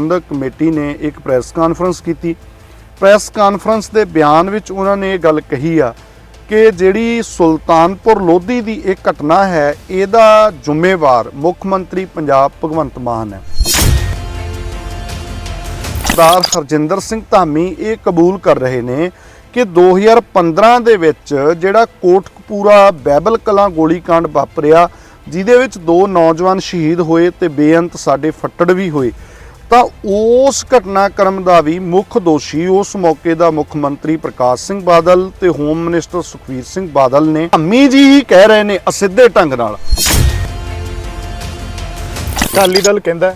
ਪ੍ਰਬੰਧਕ committee ਨੇ ਇੱਕ press conference ਕੀਤੀ। ਪ੍ਰੈਸ ਕਾਨਫਰੰਸ ਦੇ ਬਿਆਨ ਵਿੱਚ ਉਹਨਾਂ ਨੇ ਇਹ ਗੱਲ ਕਹੀ ਆ ਕਿ ਜਿਹੜੀ ਸੁਲਤਾਨਪੁਰ ਲੋਧੀ ਦੀ ਇਹ ਘਟਨਾ ਹੈ, ਇਹਦਾ ਜ਼ਿੰਮੇਵਾਰ ਮੁੱਖ ਮੰਤਰੀ ਪੰਜਾਬ ਭਗਵੰਤ ਮਾਨ ਹੈ। ਸਰਦਾਰ ਹਰਜਿੰਦਰ ਸਿੰਘ ਧਾਮੀ ਇਹ ਕਬੂਲ ਕਰ ਰਹੇ ਨੇ ਕਿ 2015 ਦੇ ਵਿੱਚ ਜਿਹੜਾ ਕੋਟਕਪੂਰਾ ਬੈਬਲ ਕਲਾਂ ਗੋਲੀकांड ਵਾਪਰਿਆ, ਜਿਹਦੇ ਵਿੱਚ ਦੋ ਨੌਜਵਾਨ ਸ਼ਹੀਦ ਹੋਏ ਤੇ ਬੇਅੰਤ ਸਾਡੇ ਫੱਟੜ ਵੀ ਹੋਏ। ਤਾਂ ਉਸ ਘਟਨਾਕ੍ਰਮ ਦਾ ਵੀ ਮੁੱਖ ਦੋਸ਼ੀ ਉਸ ਮੌਕੇ ਦਾ ਮੁੱਖ ਮੰਤਰੀ ਪ੍ਰਕਾਸ਼ ਸਿੰਘ ਬਾਦਲ ਤੇ ਹੋਮ ਮਿਨਿਸਟਰ ਸੁਖਵੀਰ ਸਿੰਘ ਬਾਦਲ ਨੇ ਧਾਮੀ ਜੀ ਹੀ ਕਹਿ ਰਹੇ ਨੇ ਅਸਿੱਧੇ ਢੰਗ ਨਾਲ। ਅਕਾਲੀ ਦਲ ਕਹਿੰਦਾ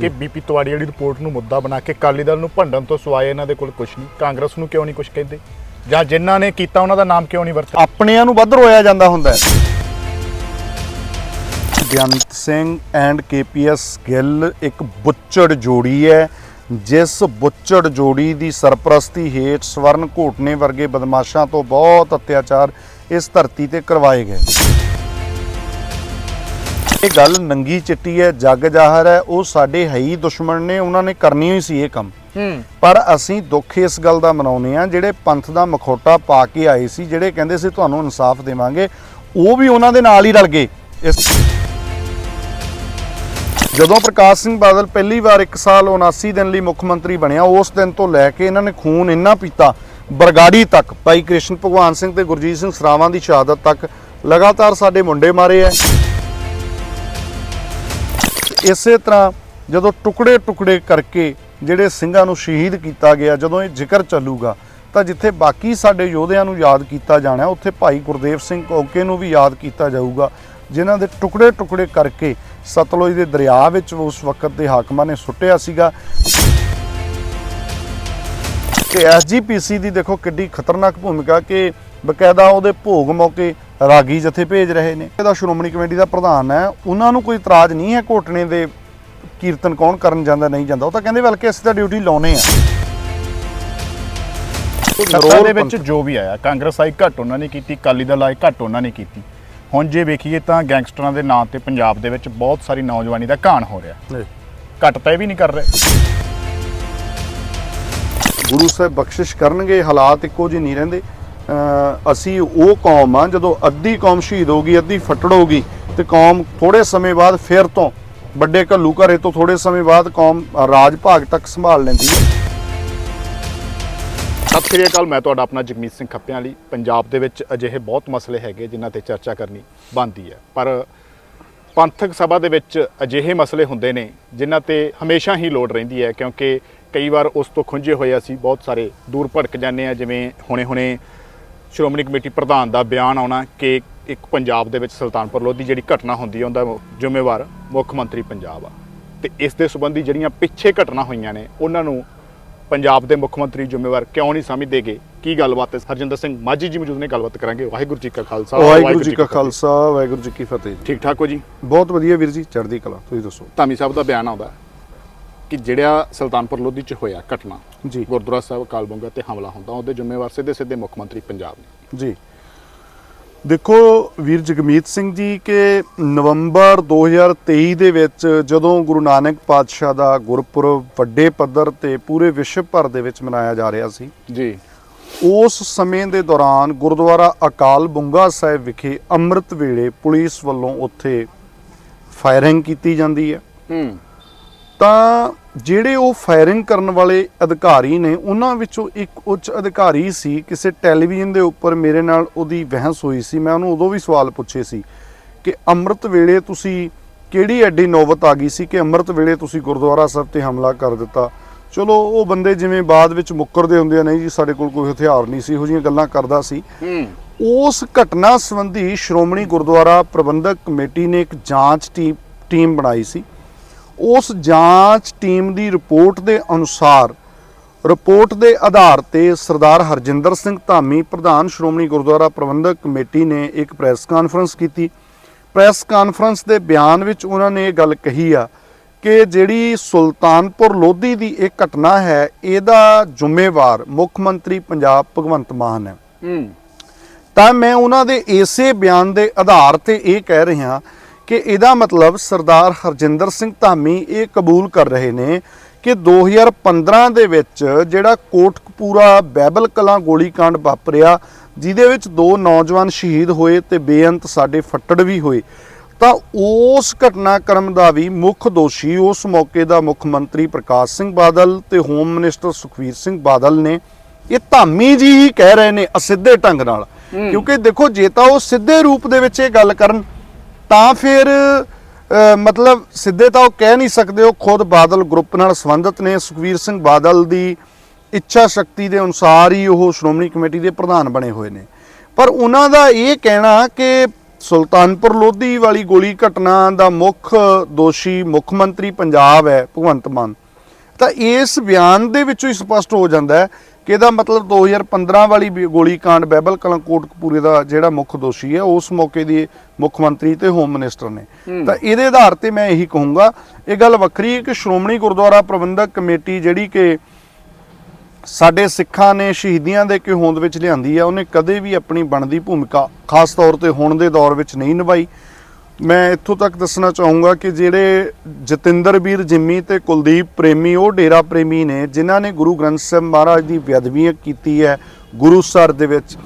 ਕਿ ਬੀਪੀ ਤਿਵਾੜੀ ਵਾਲੀ ਰਿਪੋਰਟ ਨੂੰ ਮੁੱਦਾ ਬਣਾ ਕੇ ਅਕਾਲੀ ਦਲ ਨੂੰ ਭੰਡਣ ਤੋਂ ਸਿਵਾਏ ਇਹਨਾਂ ਦੇ ਕੋਲ ਕੁਝ ਨਹੀਂ। ਕਾਂਗਰਸ ਨੂੰ ਕਿਉਂ ਨਹੀਂ ਕੁਝ ਕਹਿੰਦੇ? ਜਾਂ ਜਿਨ੍ਹਾਂ ਨੇ ਕੀਤਾ ਉਹਨਾਂ ਦਾ ਨਾਮ ਕਿਉਂ ਨਹੀਂ ਵਰਤਿਆ? ਆਪਣਿਆਂ ਨੂੰ ਵੱਧ ਰੋਇਆ ਜਾਂਦਾ ਹੁੰਦਾ ਹੈ। ਬੇਅੰਤ ਸਿੰਘ ਐਂਡ ਕੇਪੀਐਸ ਗਿੱਲ ਇੱਕ ਬੁੱਚੜ ਜੋੜੀ ਹੈ ਜਿਸ ਬੁੱਚੜ ਜੋੜੀ ਦੀ ਸਰਪ੍ਰਸਤੀ ਹੇਠ ਸਵਰਨ ਘੋਟਨੇ ਵਰਗੇ ਬਦਮਾਸ਼ਾਂ ਤੋਂ ਬਹੁਤ ਅਤਿਆਚਾਰ ਇਸ ਧਰਤੀ ਤੇ ਕਰਵਾਏ ਗਏ। ਇਹ ਗੱਲ ਨੰਗੀ ਚਿੱਟੀ ਹੈ ਜੱਗ ਜ਼ਾਹਰ ਹੈ ਉਹ ਸਾਡੇ ਹੈ ਹੀ ਦੁਸ਼ਮਣ ਨੇ ਉਹਨਾਂ ਨੇ ਕਰਨੀ ਹੀ ਸੀ ਇਹ ਕੰਮ। ਪਰ ਅਸੀਂ ਦੁੱਖ ਇਸ ਗੱਲ ਦਾ ਮਨਾਉਨੇ ਆ ਜਿਹੜੇ ਪੰਥ ਦਾ ਮਖੌਟਾ ਪਾ ਕੇ ਆਏ ਸੀ ਜਿਹੜੇ ਕਹਿੰਦੇ ਸੀ ਤੁਹਾਨੂੰ ਇਨਸਾਫ ਦੇਵਾਂਗੇ ਉਹ ਵੀ ਉਹਨਾਂ ਦੇ ਨਾਲ ਹੀ ਰਲ ਗਏ। ਇਸ ਜਦੋਂ ਪ੍ਰਕਾਸ਼ ਸਿੰਘ ਬਾਦਲ ਪਹਿਲੀ ਵਾਰ 1 ਸਾਲ 79 ਦਿਨ ਲਈ ਮੁੱਖ ਮੰਤਰੀ ਬਣਿਆ, ਉਸ ਦਿਨ ਤੋਂ ਲੈ ਕੇ ਇਹਨਾਂ ਨੇ ਖੂਨ ਇੰਨਾ ਪੀਤਾ, ਬਰਗਾੜੀ ਤੱਕ। ਭਾਈ ਕ੍ਰਿਸ਼ਨ ਭਗਵਾਨ ਸਿੰਘ ਤੇ ਗੁਰਜੀਤ ਸਿੰਘ ਸਰਾਵਾਂ ਦੀ ਸ਼ਹਾਦਤ ਤੱਕ ਲਗਾਤਾਰ ਸਾਡੇ ਮੁੰਡੇ ਮਾਰੇ ਐ। ਇਸੇ ਤਰ੍ਹਾਂ ਜਦੋਂ ਟੁਕੜੇ ਟੁਕੜੇ ਕਰਕੇ ਜਿਹੜੇ ਸਿੰਘਾਂ ਨੂੰ ਸ਼ਹੀਦ ਕੀਤਾ ਗਿਆ, ਜਦੋਂ ਇਹ ਜ਼ਿਕਰ ਚੱਲੂਗਾ, ਤਾਂ ਜਿੱਥੇ ਬਾਕੀ ਸਾਡੇ ਯੋਧਿਆਂ ਨੂੰ ਯਾਦ ਕੀਤਾ ਜਾਣਾ, ਉੱਥੇ ਭਾਈ ਗੁਰਦੇਵ ਸਿੰਘ ਕੋਕੇ ਨੂੰ ਵੀ ਯਾਦ ਕੀਤਾ ਜਾਊਗਾ, ਜਿਨ੍ਹਾਂ ਦੇ ਟੁਕੜੇ ਟੁਕੜੇ ਕਰਕੇ ਸਤਲੁਜ ਦੇ ਦਰਿਆ ਵਿੱਚ ਉਸ ਵਕਤ ਦੇ ਹਾਕਮਾਂ ਨੇ ਸੁੱਟਿਆ ਸੀਗਾ। ਕਿ ਐਸਜੀਪੀਸੀ ਦੀ ਦੇਖੋ ਕਿੱਡੀ ਖਤਰਨਾਕ ਭੂਮਿਕਾ ਕਿ ਬਕਾਇਦਾ ਉਹਦੇ ਭੋਗ ਮੌਕੇ ਰਾਗੀ ਜਥੇ ਭੇਜ ਰਹੇ ਨੇ। ਇਹਦਾ ਸ਼੍ਰੋਮਣੀ ਕਮੇਟੀ ਦਾ ਪ੍ਰਧਾਨ ਹੈ। ਉਹਨਾਂ ਨੂੰ ਕੋਈ ਇਤਰਾਜ਼ ਨਹੀਂ ਹੈ ਘੋਟਣੇ ਦੇ ਕੀਰਤਨ ਕੌਣ ਕਰਨ ਜਾਂਦਾ ਨਹੀਂ ਜਾਂਦਾ। ਉਹ ਤਾਂ ਕਹਿੰਦੇ ਬਲਕਿ ਅਸੀਂ ਤਾਂ ਡਿਊਟੀ ਲਾਉਨੇ ਆ। ਸੱਤਾ ਦੇ ਵਿੱਚ ਜੋ ਵੀ ਆਇਆ ਕਾਂਗਰਸ ਆਈ ਘੱਟ ਉਹਨਾਂ ਨੇ ਕੀਤੀ ਅਕਾਲੀ ਦਲ ਆਈ ਘੱਟ ਉਹਨਾਂ ਨੇ ਕੀਤੀ। ਹੁਣ ਜੇ ਵੇਖੀਏ ਤਾਂ ਗੈਂਗਸਟਰਾਂ ਦੇ ਨਾਂ ਤੇ ਪੰਜਾਬ ਦੇ ਵਿੱਚ ਬਹੁਤ ਸਾਰੀ ਨੌਜਵਾਨੀ ਦਾ ਘਾਣ ਹੋ ਰਿਹਾ। ਘੱਟ ਤਾਂ ਇਹ ਵੀ ਨਹੀਂ ਕਰ ਰਹੇ। ਗੁਰੂ ਸਾਹਿਬ ਬਖਸ਼ਿਸ਼ ਕਰਨਗੇ ਹਾਲਾਤ ਇੱਕੋ ਜਿਹੇ ਨਹੀਂ ਰਹਿੰਦੇ। ਅਸੀਂ ਉਹ ਕੌਮ ਆ ਜਦੋਂ ਅੱਧੀ ਕੌਮ ਸ਼ਹੀਦ ਹੋਗੀ ਅੱਧੀ ਫੱਟੜ ਹੋਗੀ ਤੇ ਕੌਮ ਥੋੜੇ ਸਮੇਂ ਬਾਅਦ ਫਿਰ ਤੋਂ ਵੱਡੇ ਘੱਲੂ ਘਰੇ ਤੋਂ ਥੋੜੇ ਸਮੇਂ ਬਾਅਦ ਕੌਮ ਰਾਜ ਭਾਗ ਤੱਕ ਸੰਭਾਲ ਲੈਂਦੀ ਹੈ। ਸਤਿ ਸ੍ਰੀ ਅਕਾਲ, ਮੈਂ ਤੁਹਾਡਾ ਆਪਣਾ ਜਗਮੀਤ ਸਿੰਘ ਖੱਪਿਆਂ ਲਈ। ਪੰਜਾਬ ਦੇ ਵਿੱਚ ਅਜਿਹੇ ਬਹੁਤ ਮਸਲੇ ਹੈਗੇ ਜਿਨ੍ਹਾਂ ਤੇ ਚਰਚਾ ਕਰਨੀ ਬਣਦੀ ਹੈ। ਪਰ ਪੰਥਕ ਸਭਾ ਦੇ ਵਿੱਚ ਅਜਿਹੇ ਮਸਲੇ ਹੁੰਦੇ ਨੇ ਜਿਨ੍ਹਾਂ ਤੇ ਹਮੇਸ਼ਾ ਹੀ ਲੋੜ ਰਹਿੰਦੀ ਹੈ, ਕਿਉਂਕਿ ਕਈ ਵਾਰ ਉਸ ਤੋਂ ਖੁੰਝੇ ਹੋਏ ਅਸੀਂ ਬਹੁਤ ਸਾਰੇ ਦੂਰ ਭਟਕ ਜਾਂਦੇ ਆ ਜਿਵੇਂ ਹੁਣੇ-ਹੁਣੇ ਸ਼੍ਰੋਮਣੀ ਕਮੇਟੀ ਪ੍ਰਧਾਨ ਦਾ ਬਿਆਨ ਆਉਣਾ ਕਿ ਇੱਕ ਪੰਜਾਬ ਦੇ ਵਿੱਚ ਸੁਲਤਾਨਪੁਰ ਲੋਧੀ ਜਿਹੜੀ ਘਟਨਾ ਹੁੰਦੀ ਹੈ, ਉਹਦਾ ਜ਼ਿੰਮੇਵਾਰ ਮੁੱਖ ਮੰਤਰੀ ਪੰਜਾਬ ਆ। ਤੇ ਇਸ ਦੇ ਸੰਬੰਧੀ ਜਿਹੜੀਆਂ ਪਿੱਛੇ ਘਟਨਾ ਹੋਈਆਂ ਨੇ, ਉਹਨਾਂ ਨੂੰ ਪੰਜਾਬ ਦੇ ਮੁੱਖ ਮੰਤਰੀ ਜ਼ਿੰਮੇਵਾਰ ਕਿਉਂ ਨਹੀਂ ਸਮਝਦੇਗੇ ਕੀ ਗੱਲਬਾਤ ਹੈ? ਹਰਜਿੰਦਰ ਸਿੰਘ ਮਾਝੀ ਜੀ ਮੌਜੂਦ ਨੇ ਗੱਲਬਾਤ ਕਰਾਂਗੇ। ਵਾਹਿਗੁਰੂ ਜੀ ਕਾ ਖਾਲਸਾ ਵਾਹਿਗੁਰੂ ਜੀ ਕਾ ਖਾਲਸਾ ਵਾਹਿਗੁਰੂ ਜੀ ਕੀ ਫਤਿਹ ਠੀਕ ਠਾਕ ਹੋ ਜੀ? ਬਹੁਤ ਵਧੀਆ ਵੀਰ ਜੀ ਚੜ੍ਹਦੀ ਕਲਾ ਤੁਸੀਂ ਦੱਸੋ। ਧਾਮੀ ਸਾਹਿਬ ਦਾ ਬਿਆਨ ਆਉਂਦਾ ਕਿ ਜਿਹੜਾ ਸੁਲਤਾਨਪੁਰ ਲੋਧੀ ਚ ਹੋਇਆ ਘਟਨਾ ਜੀ। ਗੁਰਦੁਆਰਾ ਸਾਹਿਬ ਕਾਲਬੰਗਾ ਤੇ ਹਮਲਾ ਹੁੰਦਾ ਉਹਦੇ ਜ਼ਿੰਮੇਵਾਰ ਸਿੱਧੇ ਸਿੱਧੇ ਮੁੱਖ ਮੰਤਰੀ ਪੰਜਾਬ ਨੇ। ਜੀ। ਦੇਖੋ ਵੀਰ ਜਗਮੀਤ ਸਿੰਘ ਜੀ ਕਿ ਨਵੰਬਰ 2023 ਦੇ ਵਿੱਚ ਜਦੋਂ ਗੁਰੂ ਨਾਨਕ ਪਾਤਸ਼ਾਹ ਦਾ ਗੁਰਪੁਰਬ ਵੱਡੇ ਪੱਧਰ ਤੇ ਪੂਰੇ ਵਿਸ਼ਵ ਭਰ ਦੇ ਵਿੱਚ ਮਨਾਇਆ ਜਾ ਰਿਹਾ ਸੀ ਜੀ। ਉਸ ਸਮੇਂ ਦੇ ਦੌਰਾਨ ਗੁਰਦੁਆਰਾ ਅਕਾਲ ਬੁੰਗਾ ਸਾਹਿਬ ਵਿਖੇ ਅੰਮ੍ਰਿਤ ਵੇਲੇ ਪੁਲਿਸ ਵੱਲੋਂ ਉੱਥੇ ਫਾਇਰਿੰਗ ਕੀਤੀ ਜਾਂਦੀ ਹੈ। ਹੂੰ। ਤਾਂ ਜਿਹੜੇ ਉਹ ਫਾਇਰਿੰਗ ਕਰਨ ਵਾਲੇ ਅਧਿਕਾਰੀ ਨੇ ਉਹਨਾਂ ਵਿੱਚੋਂ ਇੱਕ ਉੱਚ ਅਧਿਕਾਰੀ ਸੀ ਕਿਸੇ ਟੈਲੀਵਿਜ਼ਨ ਦੇ ਉੱਪਰ ਮੇਰੇ ਨਾਲ ਉਹਦੀ ਬਹਿਸ ਹੋਈ ਸੀ। ਮੈਂ ਉਹਨੂੰ ਉਦੋਂ ਵੀ ਸਵਾਲ ਪੁੱਛੇ ਸੀ ਕਿ ਅੰਮ੍ਰਿਤ ਵੇਲੇ ਤੁਸੀਂ ਕਿਹੜੀ ਐਡੀ ਨੌਬਤ ਆ ਗਈ ਸੀ ਕਿ ਅੰਮ੍ਰਿਤ ਵੇਲੇ ਤੁਸੀਂ ਗੁਰਦੁਆਰਾ ਸਾਹਿਬ ਤੇ ਹਮਲਾ ਕਰ ਦਿੱਤਾ? ਚਲੋ ਉਹ ਬੰਦੇ ਜਿਵੇਂ ਬਾਅਦ ਵਿੱਚ ਮੁੱਕਰਦੇ ਹੁੰਦੇ ਆ ਨਹੀਂ ਜੀ ਸਾਡੇ ਕੋਲ ਕੋਈ ਹਥਿਆਰ ਨਹੀਂ ਸੀ ਇਹੋ ਜਿਹੀਆਂ ਗੱਲਾਂ ਕਰਦਾ ਸੀ। ਉਸ ਘਟਨਾ ਸੰਬੰਧੀ ਸ਼੍ਰੋਮਣੀ ਗੁਰਦੁਆਰਾ ਪ੍ਰਬੰਧਕ ਕਮੇਟੀ ਨੇ ਇੱਕ ਜਾਂਚ ਟੀਮ ਟੀਮ ਬਣਾਈ ਸੀ। ਉਸ ਜਾਂਚ ਟੀਮ ਦੀ ਰਿਪੋਰਟ ਦੇ ਅਨੁਸਾਰ ਰਿਪੋਰਟ ਦੇ ਆਧਾਰ ਤੇ ਸਰਦਾਰ ਹਰਜਿੰਦਰ ਸਿੰਘ ਧਾਮੀ ਪ੍ਰਧਾਨ ਸ਼੍ਰੋਮਣੀ ਗੁਰਦੁਆਰਾ ਪ੍ਰਬੰਧਕ ਕਮੇਟੀ ਨੇ ਇੱਕ ਪ੍ਰੈਸ ਕਾਨਫਰੰਸ ਕੀਤੀ। ਪ੍ਰੈਸ ਕਾਨਫਰੰਸ ਦੇ ਬਿਆਨ ਵਿੱਚ ਉਹਨਾਂ ਨੇ ਇਹ ਗੱਲ ਕਹੀ ਆ ਕਿ ਜਿਹੜੀ ਸੁਲਤਾਨਪੁਰ ਲੋਧੀ ਦੀ ਇਹ ਘਟਨਾ ਹੈ ਇਹਦਾ ਜ਼ਿੰਮੇਵਾਰ ਮੁੱਖ ਮੰਤਰੀ ਪੰਜਾਬ ਭਗਵੰਤ ਮਾਨ ਹੈ। ਤਾਂ ਮੈਂ ਉਹਨਾਂ ਦੇ ਇਸੇ ਬਿਆਨ ਦੇ ਆਧਾਰ ਤੇ ਇਹ ਕਹਿ ਰਿਹਾ ਕਿ ਇਹਦਾ ਮਤਲਬ ਸਰਦਾਰ ਹਰਜਿੰਦਰ ਸਿੰਘ ਧਾਮੀ ਇਹ ਕਬੂਲ ਕਰ ਰਹੇ ਨੇ ਕਿ 2015 ਦੇ ਵਿੱਚ ਜਿਹੜਾ ਕੋਟਕਪੂਰਾ ਬੈਬਲ ਕਲਾਂ ਗੋਲੀकांड ਵਾਪਰਿਆ ਜਿਹਦੇ ਵਿੱਚ ਦੋ ਨੌਜਵਾਨ ਸ਼ਹੀਦ ਹੋਏ ਤੇ ਬੇਅੰਤ ਸਾਡੇ ਫੱਟੜ ਵੀ ਹੋਏ ਤਾਂ ਉਸ ਘਟਨਾਕ੍ਰਮ ਦਾ ਵੀ ਮੁੱਖ ਦੋਸ਼ੀ ਉਸ ਮੌਕੇ ਦਾ ਮੁੱਖ ਮੰਤਰੀ ਪ੍ਰਕਾਸ਼ ਸਿੰਘ ਬਾਦਲ ਤੇ ਹੋਮ ਮਿਨਿਸਟਰ ਸੁਖਵੀਰ ਸਿੰਘ ਬਾਦਲ ਨੇ। ਇਹ ਧਾਮੀ ਜੀ ਹੀ ਕਹਿ ਰਹੇ ਨੇ ਅਸਿੱਧੇ ਢੰਗ ਨਾਲ ਕਿਉਂਕਿ ਦੇਖੋ ਜੇ ਤਾਂ ਉਹ ਸਿੱਧੇ ਰੂਪ ਦੇ ਵਿੱਚ ਇਹ ਗੱਲ ਕਰਨ ਤਾਂ ਫਿਰ ਮਤਲਬ ਸਿੱਧੇ ਤਾਂ ਉਹ ਕਹਿ ਨਹੀਂ ਸਕਦੇ, ਉਹ ਖੁਦ ਬਾਦਲ ਗਰੁੱਪ ਨਾਲ ਸੰਬੰਧਿਤ ਨੇ। ਸੁਖਵੀਰ ਸਿੰਘ ਬਾਦਲ ਦੀ ਇੱਛਾ ਸ਼ਕਤੀ ਦੇ ਅਨੁਸਾਰ ਹੀ ਉਹ ਸ਼੍ਰੋਮਣੀ ਕਮੇਟੀ ਦੇ ਪ੍ਰਧਾਨ ਬਣੇ ਹੋਏ ਨੇ। ਪਰ ਉਹਨਾਂ ਦਾ ਇਹ ਕਹਿਣਾ ਕਿ ਸੁਲਤਾਨਪੁਰ ਲੋਧੀ ਵਾਲੀ ਗੋਲੀ ਘਟਨਾ ਦਾ ਮੁੱਖ ਦੋਸ਼ੀ ਮੁੱਖ ਮੰਤਰੀ ਪੰਜਾਬ ਹੈ, ਭਗਵੰਤ ਮਾਨ। ਤਾਂ ਇਸ ਬਿਆਨ ਦੇ ਵਿੱਚੋਂ ਹੀ ਸਪਸ਼ਟ ਹੋ ਜਾਂਦਾ ਹੈ ਕਿ ਇਹਦਾ ਮਤਲਬ 2015 ਵਾਲੀ ਵੀ ਗੋਲੀकांड ਬੈਬਲ ਕਲਾਂ ਕੋਟਕਪੂਰੇ ਦਾ ਜਿਹੜਾ ਮੁੱਖ ਦੋਸ਼ੀ ਹੈ ਉਸ ਮੌਕੇ ਦੇ ਮੁੱਖ ਮੰਤਰੀ ਤੇ ਹੋਮ ਮਿਨਿਸਟਰ ਨੇ। ਤਾਂ ਇਹਦੇ ਆਧਾਰ ਤੇ ਮੈਂ ਇਹੀ ਕਹੂੰਗਾ ਇਹ ਗੱਲ ਵੱਖਰੀ ਹੈ ਕਿ ਸ਼੍ਰੋਮਣੀ ਗੁਰਦੁਆਰਾ ਪ੍ਰਬੰਧਕ ਕਮੇਟੀ ਜਿਹੜੀ ਕਿ ਸਾਡੇ ਸਿੱਖਾਂ ਨੇ ਸ਼ਹੀਦੀਆਂ ਦੇ ਕੇ ਹੋਂਦ ਵਿੱਚ ਲਿਆਂਦੀ ਆ ਉਹਨੇ ਕਦੇ ਵੀ ਆਪਣੀ ਬਣਦੀ ਭੂਮਿਕਾ ਖਾਸ ਤੌਰ ਤੇ ਹੁਣ ਦੇ ਦੌਰ ਵਿੱਚ ਨਹੀਂ ਨਿਭਾਈ। ਮੈਂ ਇੱਥੋਂ ਤੱਕ ਦੱਸਣਾ ਚਾਹੂੰਗਾ ਕਿ ਜਿਹੜੇ ਜਤਿੰਦਰ ਵੀਰ ਜਿੰਮੀ ਤੇ ਕੁਲਦੀਪ ਪ੍ਰੇਮੀ, ਉਹ ਡੇਰਾ ਪ੍ਰੇਮੀ ਨੇ, ਜਿਨ੍ਹਾਂ ਨੇ ਗੁਰੂ ਗ੍ਰੰਥ ਸਾਹਿਬ ਮਹਾਰਾਜ ਦੀ ਬੇਅਦਬੀ ਕੀਤੀ ਹੈ ਗੁਰੂਸਰ ਦੇ ਵਿੱਚ,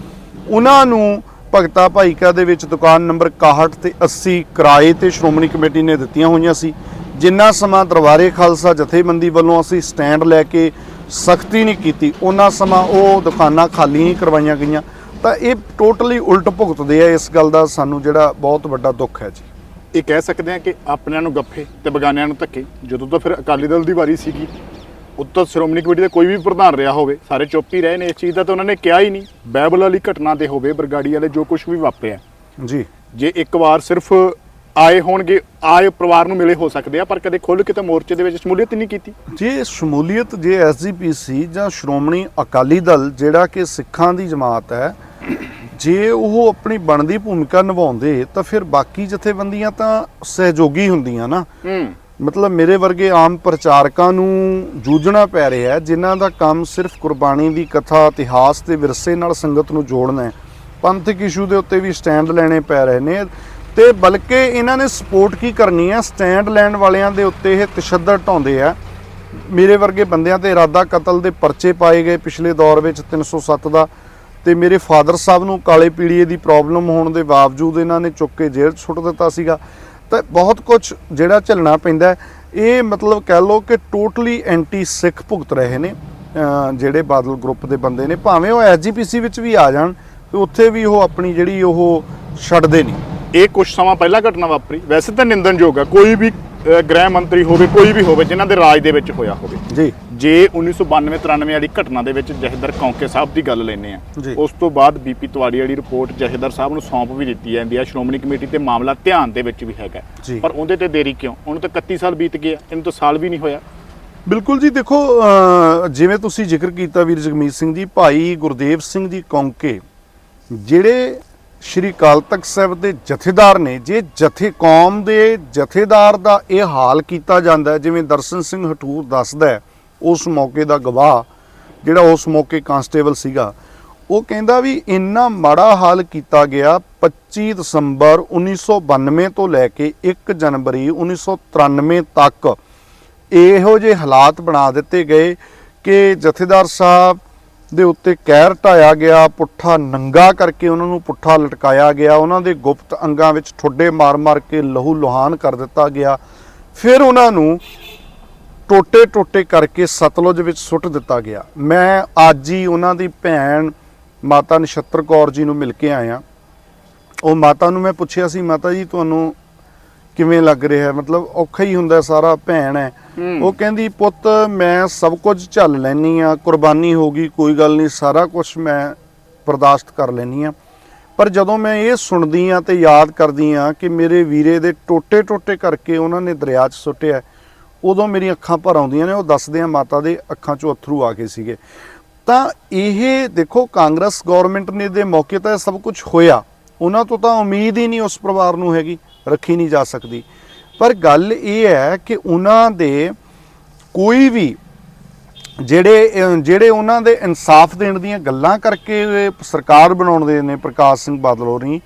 ਉਹਨਾਂ ਨੂੰ ਭਗਤਾ ਭਾਈਕਾ ਦੇ ਵਿੱਚ ਦੁਕਾਨ ਨੰਬਰ 61 ਤੇ 80 ਕਿਰਾਏ ਤੇ ਸ਼੍ਰੋਮਣੀ ਕਮੇਟੀ ਨੇ ਦਿੱਤੀਆਂ ਹੋਈਆਂ ਸੀ। ਜਿੰਨਾ ਸਮਾਂ ਦਰਬਾਰੇ ਖਾਲਸਾ ਜਥੇਬੰਦੀ ਵੱਲੋਂ ਅਸੀਂ ਸਟੈਂਡ ਲੈ ਕੇ ਸਖਤੀ ਨਹੀਂ ਕੀਤੀ ਉਹਨਾਂ ਸਮਾਂ ਉਹ ਦੁਕਾਨਾਂ ਖਾਲੀ ਨਹੀਂ ਕਰਵਾਈਆਂ ਗਈਆਂ। ਤਾਂ ਇਹ ਟੋਟਲੀ ਉਲਟ ਭੁਗਤਦੇ ਆ ਇਸ ਗੱਲ ਦਾ ਸਾਨੂੰ ਜਿਹੜਾ ਬਹੁਤ ਵੱਡਾ ਦੁੱਖ ਹੈ ਜੀ। ਇਹ ਕਹਿ ਸਕਦੇ ਆ ਕਿ ਆਪਣਿਆਂ ਨੂੰ ਗੱਫੇ ਤੇ ਬਗਾਨਿਆਂ ਨੂੰ ਧੱਕੇ ਜਦੋਂ ਤੋਂ ਫਿਰ ਅਕਾਲੀ ਦਲ ਦੀ ਵਾਰੀ ਸੀਗੀ ਉੱਤਰ ਸ਼੍ਰੋਮਣੀ ਕਮੇਟੀ ਦਾ ਕੋਈ ਵੀ ਪ੍ਰਧਾਨ ਰਿਹਾ ਹੋਵੇ ਸਾਰੇ ਚੁੱਪ ਹੀ ਰਹੇ ਨੇ ਇਸ ਚੀਜ਼ ਦਾ ਤਾਂ ਉਹਨਾਂ ਨੇ ਕਿਹਾ ਹੀ ਨਹੀਂ। ਬਾਈਬਲ ਵਾਲੀ ਘਟਨਾ ਤੇ ਹੋਵੇ ਬਰਗਾੜੀ ਵਾਲੇ ਜੋ ਕੁਝ ਵੀ ਵਾਪਰਿਆ। ਜੀ। ਜੇ ਇੱਕ ਵਾਰ ਸਿਰਫ ਆਏ ਹੋਣਗੇ ਆਏ ਪਰਿਵਾਰ ਨੂੰ ਮਿਲੇ ਹੋ ਸਕਦੇ ਆ ਪਰ ਕਦੇ ਖੁੱਲ੍ਹ ਕੇ ਤਾਂ ਮੋਰਚੇ ਦੇ ਵਿੱਚ ਸ਼ਮੂਲੀਅਤ ਨਹੀਂ ਕੀਤੀ। ਜੇ ਸ਼ਮੂਲੀਅਤ ਜੇ ਐਸਜੀਪੀਸੀ ਜਾਂ ਸ਼੍ਰੋਮਣੀ ਅਕਾਲੀ ਦਲ ਜਿਹੜਾ ਕਿ ਸਿੱਖਾਂ ਦੀ ਜਮਾਤ ਹੈ ਜੇ ਉਹ ਆਪਣੀ ਬਣਦੀ ਭੂਮਿਕਾ ਨਿਭਾਉਂਦੇ ਤਾਂ ਫਿਰ ਬਾਕੀ ਜਥੇਬੰਦੀਆਂ ਤਾਂ ਸਹਿਯੋਗੀ ਹੁੰਦੀਆਂ ਨਾ। ਹੂੰ। ਮਤਲਬ ਮੇਰੇ ਵਰਗੇ ਆਮ ਪ੍ਰਚਾਰਕਾਂ ਨੂੰ ਜੂਝਣਾ ਪੈ ਰਿਹਾ ਹੈ ਜਿਨ੍ਹਾਂ ਦਾ ਕੰਮ ਸਿਰਫ ਕੁਰਬਾਨੀ ਦੀ ਕਥਾ ਇਤਿਹਾਸ ਤੇ ਵਿਰਸੇ ਨਾਲ ਸੰਗਤ ਨੂੰ ਜੋੜਨਾ ਹੈ। ਪੰਥਕ ਇਸ਼ੂ ਦੇ ਉੱਤੇ ਵੀ ਸਟੈਂਡ ਲੈਣੇ ਪੈ ਰਹੇ ਨੇ ਤੇ ਬਲਕਿ ਇਹਨਾਂ ਨੇ ਸਪੋਰਟ ਕੀ ਕਰਨੀ ਹੈ? ਸਟੈਂਡ ਲੈਣ ਵਾਲਿਆਂ ਦੇ ਉੱਤੇ ਇਹ ਤਸ਼ੱਦਦ ਢਾਉਂਦੇ ਆ। ਮੇਰੇ ਵਰਗੇ ਬੰਦਿਆਂ ਤੇ ਇਰਾਦਾ ਕਤਲ ਦੇ ਪਰਚੇ ਪਾਏ ਗਏ ਪਿਛਲੇ ਦੌਰ ਵਿੱਚ 307 ਦਾ। ਤੇ ਮੇਰੇ ਫਾਦਰ ਸਾਹਿਬ ਨੂੰ ਕਾਲੇ ਪੀਲੀਏ ਦੀ ਪ੍ਰੋਬਲਮ ਹੋਣ ਦੇ ਬਾਵਜੂਦ ਇਹਨਾਂ ਨੇ ਚੁੱਕ ਕੇ ਜੇਲ੍ਹ ਸੁੱਟ ਦਿੱਤਾ ਸੀਗਾ। ਤਾਂ ਬਹੁਤ ਕੁਝ ਜਿਹੜਾ ਝੱਲਣਾ ਪੈਂਦਾ। ਇਹ ਮਤਲਬ ਕਹਿ ਲਓ ਕਿ ਟੋਟਲੀ ਐਂਟੀ ਸਿੱਖ ਭੁਗਤ ਰਹੇ ਨੇ ਜਿਹੜੇ ਬਾਦਲ ਗਰੁੱਪ ਦੇ ਬੰਦੇ ਨੇ। ਭਾਵੇਂ ਉਹ ਐਸਜੀਪੀਸੀ ਵਿੱਚ ਵੀ ਆ ਜਾਣ ਤੇ ਉੱਥੇ ਵੀ ਉਹ ਆਪਣੀ ਜਿਹੜੀ ਉਹ ਛੱਡਦੇ ਨਹੀਂ। ਇਹ ਕੁਝ ਸਮਾਂ ਪਹਿਲਾਂ ਘਟਨਾ ਵਾਪਰੀ। ਵੈਸੇ ਤਾਂ ਨਿੰਦਣਯੋਗ ਹੈ ਕੋਈ ਵੀ ਗ੍ਰਹਿ ਮੰਤਰੀ ਹੋਵੇ ਕੋਈ ਵੀ ਹੋਵੇ ਜਿਨ੍ਹਾਂ ਦੇ ਰਾਜ ਦੇ ਵਿੱਚ ਹੋਇਆ ਹੋਵੇ। ਜੀ। ਜੇ 1992 93 ਵਾਲੀ ਘਟਨਾ ਦੇ ਵਿੱਚ ਜਹੇਦਾਰ ਕੌਂਕੇ ਸਾਹਿਬ ਦੀ ਗੱਲ ਲੈਨੇ ਆ। ਉਸ ਤੋਂ ਬਾਅਦ ਬੀਪੀ ਤਵਾੜੀ ਵਾਲੀ ਰਿਪੋਰਟ ਜਹੇਦਾਰ ਸਾਹਿਬ ਨੂੰ ਸੌਂਪ ਵੀ ਦਿੱਤੀ ਜਾਂਦੀ ਹੈ ਸ਼੍ਰੋਮਣੀ ਕਮੇਟੀ ਤੇ ਮਾਮਲਾ ਧਿਆਨ ਦੇ ਵਿੱਚ ਵੀ ਹੈਗਾ। ਪਰ ਉਹਦੇ ਤੇ ਦੇਰੀ ਕਿਉਂ? ਉਹਨੂੰ ਤਾਂ 31 ਸਾਲ ਬੀਤ ਗਏ ਆ, ਇਹਨੂੰ ਤਾਂ ਸਾਲ ਵੀ ਨਹੀਂ ਹੋਇਆ। ਬਿਲਕੁਲ ਜੀ ਦੇਖੋ ਜਿਵੇਂ ਤੁਸੀਂ ਜ਼ਿਕਰ ਕੀਤਾ ਵੀਰ ਜਗਮੀਤ ਸਿੰਘ ਜੀ ਭਾਈ ਗੁਰਦੇਵ ਸਿੰਘ ਜੀ ਕੌਂਕੇ ਜਿਹੜੇ ਸ਼੍ਰੀ ਅਕਾਲ ਤਖਤ ਸਾਹਿਬ ਦੇ ਜਥੇਦਾਰ ਨੇ ਜੇ ਜਥੇ ਕੌਮ ਦੇ ਜਥੇਦਾਰ ਦਾ ਇਹ ਹਾਲ ਕੀਤਾ ਜਾਂਦਾ ਜਿਵੇਂ ਦਰਸ਼ਨ ਸਿੰਘ ਹਟੂਰ ਦੱਸਦਾ ਹੈ ਉਸ ਮੌਕੇ ਦਾ ਗਵਾਹ, ਜਿਹੜਾ ਉਸ ਮੌਕੇ ਕਾਂਸਟੇਬਲ ਸੀਗਾ, ਉਹ ਕਹਿੰਦਾ ਵੀ ਇੰਨਾ ਮਾੜਾ ਹਾਲ ਕੀਤਾ ਗਿਆ 25 ਦਸੰਬਰ 1992 ਤੋਂ ਲੈ ਕੇ 1 ਜਨਵਰੀ 1993 ਤੱਕ ਇਹੋ ਜਿਹੇ ਹਾਲਾਤ ਬਣਾ ਦਿੱਤੇ ਗਏ ਕਿ ਜਥੇਦਾਰ ਸਾਹਿਬ ਦੇ ਉੱਤੇ ਕਹਿਰ ਢਾਇਆ ਗਿਆ, ਪੁੱਠਾ ਨੰਗਾ ਕਰਕੇ ਉਹਨਾਂ ਨੂੰ ਪੁੱਠਾ ਲਟਕਾਇਆ ਗਿਆ, ਉਹਨਾਂ ਦੇ ਗੁਪਤ ਅੰਗਾਂ ਵਿੱਚ ਠੁੱਡੇ ਮਾਰ-ਮਾਰ ਕੇ ਲਹੂ ਲੁਹਾਨ ਕਰ ਦਿੱਤਾ ਗਿਆ। ਫਿਰ ਉਹਨਾਂ ਨੂੰ ਟੋਟੇ ਟੋਟੇ ਕਰਕੇ ਸਤਲੁਜ ਵਿੱਚ ਸੁੱਟ ਦਿੱਤਾ ਗਿਆ। ਮੈਂ ਅੱਜ ਹੀ ਉਹਨਾਂ ਦੀ ਭੈਣ ਮਾਤਾ ਨਛੱਤਰ ਕੌਰ ਜੀ ਨੂੰ ਮਿਲ ਕੇ ਆਇਆ। ਉਹ ਮਾਤਾ ਨੂੰ ਮੈਂ ਪੁੱਛਿਆ ਸੀ ਮਾਤਾ ਜੀ ਤੁਹਾਨੂੰ ਕਿਵੇਂ ਲੱਗ ਰਿਹਾ ਹੈ? ਮਤਲਬ ਔਖਾ ਹੀ ਹੁੰਦਾ ਸਾਰਾ ਭੈਣ ਹੈ। ਉਹ ਕਹਿੰਦੀ ਪੁੱਤ ਮੈਂ ਸਭ ਕੁਝ ਝੱਲ ਲੈਣੀ ਆ ਕੁਰਬਾਨੀ ਹੋ ਗਈ ਕੋਈ ਗੱਲ ਨਹੀਂ ਸਾਰਾ ਕੁਝ ਮੈਂ ਬਰਦਾਸ਼ਤ ਕਰ ਲੈਣੀ ਆ ਪਰ ਜਦੋਂ ਮੈਂ ਇਹ ਸੁਣਦੀ ਆ ਤੇ ਯਾਦ ਕਰਦੀ ਆ ਕਿ ਮੇਰੇ ਵੀਰੇ ਦੇ ਟੋਟੇ ਟੋਟੇ ਕਰਕੇ ਉਹਨਾਂ ਨੇ ਦਰਿਆ 'ਚ ਸੁੱਟਿਆ ਉਦੋਂ ਮੇਰੀਆਂ ਅੱਖਾਂ ਭਰ ਆਉਂਦੀਆਂ ਨੇ, ਉਹ ਦੱਸਦੇ ਆ ਮਾਤਾ ਦੇ ਅੱਖਾਂ 'ਚੋਂ ਅਥਰੂ ਆ ਕੇ ਸੀਗੇ। ਤਾਂ ਇਹ ਦੇਖੋ, ਕਾਂਗਰਸ ਗਵਰਨਮੈਂਟ ਨੇ ਦੇ ਮੌਕੇ ਤਾਂ ਇਹ ਸਭ ਕੁਝ ਹੋਇਆ। ਉਹਨਾਂ ਤੋਂ ਤਾਂ ਉਮੀਦ ਹੀ ਨਹੀਂ ਉਸ ਪਰਿਵਾਰ ਨੂੰ ਹੈਗੀ, ਰੱਖੀ ਨਹੀਂ ਜਾ ਸਕਦੀ। ਪਰ ਗੱਲ ਇਹ ਹੈ ਕਿ ਉਹਨਾਂ ਦੇ ਕੋਈ ਵੀ ਜਿਹੜੇ ਜਿਹੜੇ ਉਹਨਾਂ ਦੇ ਇਨਸਾਫ ਦੇਣ ਦੀਆਂ ਗੱਲਾਂ ਕਰਕੇ ਸਰਕਾਰ ਬਣਾਉਣ ਨੇ ਪ੍ਰਕਾਸ਼ ਸਿੰਘ ਬਾਦਲ ਹੋਰੀ